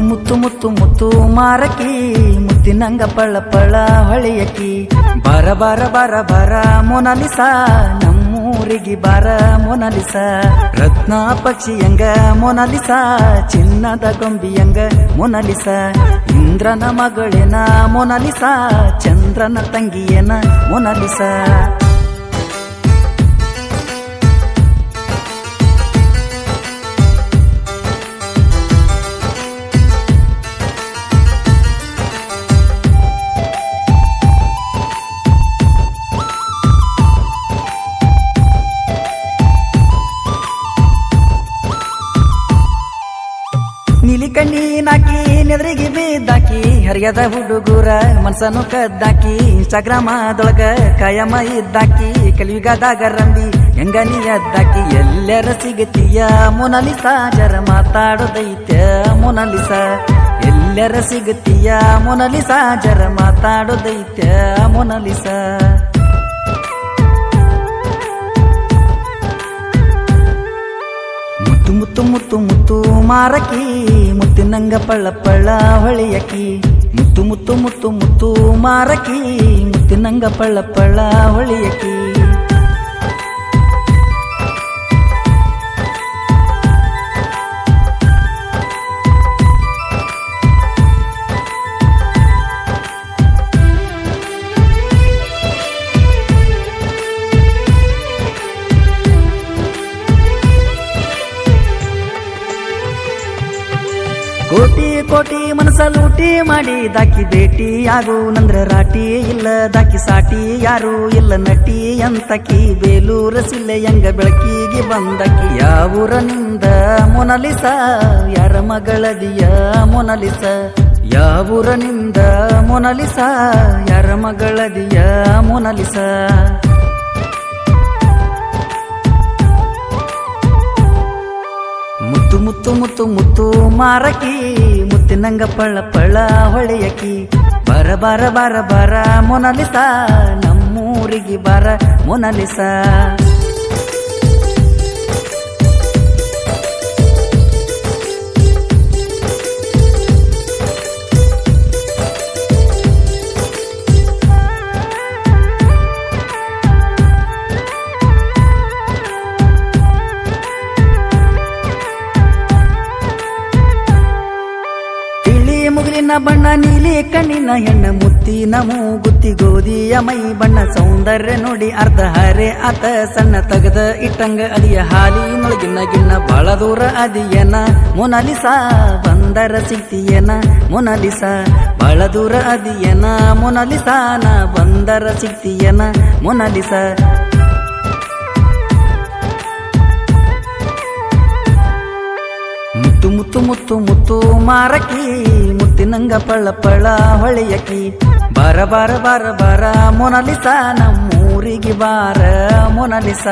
ಮುತ್ತು ಮುತ್ತು ಮುತ್ತು ಮಾರಕಿ, ಮುತ್ತಿನಂಗ ಪಳ ಪಳ ಹೊಳೆಯಕಿ. ಬರ ಬರ ಬರ ಬರ ಮೊನಲಿಸ, ನಮ್ಮೂರಿಗೆ ಬರ ಮೊನಲಿಸ. ರತ್ನ ಪಕ್ಷಿಯಂಗ ಮೊನಲಿಸ, ಚಿನ್ನದ ಗೊಂಬಿಯಂಗ ಮೊನಲಿಸ. ಇಂದ್ರನ ಮಗಳೇನ ಮೊನಲಿಸ, ಚಂದ್ರನ ತಂಗಿಯನ ಮೊನಲಿಸ. ಕಣ್ಣೀನಾಕಿ ನೆದ್ರಿಗೆ ಬಿದ್ದಾಕಿ, ಹರಿಯದ ಹುಡುಗೂರ ಮನ್ಸನು ಕದ್ದಾಕಿ, ಇನ್ಸ್ಟಾಗ್ರಾಮದೊಳಗ ಕಾಯಮ ಇದ್ದಾಕಿ, ಕಲಿಯುಗದಾಗ ರಂಬಿ ಹೆಂಗನಿ ಎದ್ದಾಕಿ ಎಲ್ಲರ ಸಿಗತಿಯ ಮೊನಲಿಸ, ಜರ ಮಾತಾಡೋದೈತ್ಯ ಮೊನಲಿಸ, ಎಲ್ಲರ ಸಿಗತಿಯ ಮೊನಲಿಸ, ಜರ ಮಾತಾಡೋದೈತ್ಯ ಮೊನಲಿಸ. ಮುತ್ತು ಮುತ್ತು ಮುತ್ತು ಮುತ್ತು ಮಾರಕಿ ಮುತ್ತಿನಂಗ ಪಳ್ಳ ಪಳ್ಳ ಹೊಳಿಯಕಿ. ಮುತ್ತು ಮುತ್ತು ಮುತ್ತು ಮುತ್ತು ಮಾರಕಿ ಮುತ್ತಿನಂಗ ಪಳ್ಳ ಪಳ್ಳ ಹೊಳೆಯಕಿ. ಕೋಟಿ ಮನಸ ಲೂಟಿ ಮಾಡಿ, ದಾಕಿ ಭೇಟಿ ಯಾರು? ನಂದ್ರ ರಾಟಿ ಇಲ್ಲ, ದಾಕಿ ಸಾಟಿ ಯಾರು? ಇಲ್ಲ ನಟಿ ಅಂತಕಿ ಬೇಲೂರ ಸಿಲ್ಲೆಯಂಗ ಬೆಳಕಿಗೆ ಬಂದಕಿ? ಯಾವೂರನಿಂದ ಮೊನಲಿಸ? ಯಾರ ಮಗಳದಿಯ ಮೊನಲಿಸ? ಯಾವೂರನಿಂದ ಮೊನಲಿಸ? ಯಾರ ಮಗಳದಿಯ ಮೊನಲಿಸ? ಮುತ್ತು ಮುತ್ತು ಮಾರಕಿ, ಮುತ್ತಿನಂಗ ಪಳ ಪಳ ಹೊಳೆಯಕಿ. ಬರ ಬರ ಬರ ಬರ ಮೊನಲಿಸ, ನಮ್ಮೂರಿಗೆ ಬರ ಮೊನಲಿಸ. ಮುಗಿಲಿನ ಬಣ್ಣ ನೀಲಿ ಕಣ್ಣಿನ ಹೆಣ್ಣ ಮುತ್ತಿನ ಮೂಗುತ್ತಿ ಗೋಧಿಯ ಮೈ ಬಣ್ಣ ಸೌಂದರ್ಯ ನೋಡಿ ಅರ್ಧ ಹರೆ ಆತ ಸಣ್ಣ ತಗದ ಇಟ್ಟಂಗ ಅದಿಯ ಹಾಲಿನೊಳಗಿನ ಗಿಣ್ಣ ಬಹಳ ದೂರ ಅದಿಯನ. ಮುನಲಿಸ ಬಂದರ ಸಿಗ್ತಿಯನ ಮುನಲಿಸ ಬಹಳ ದೂರ ಅದಿಯನ. ಮೊನಲಿಸ ನಾ ಬಂದರ ಸಿಗ್ತಿಯನ ಮುನಲಿಸ ಮುತ್ತು ಮುತ್ತು ಮುತ್ತು ಮುತ್ತು ಮಾರಕಿ ಮುತ್ತಿನಂಗ ಪಳ ಪಳ ಹೊಳೆಯಕಿ. ಬಾರ ಬಾರ ಬಾರ ಬಾರ ಮೊನಲಿಸ ನಮ್ಮೂರಿಗೆ ಬಾರ ಮೊನಲಿಸ.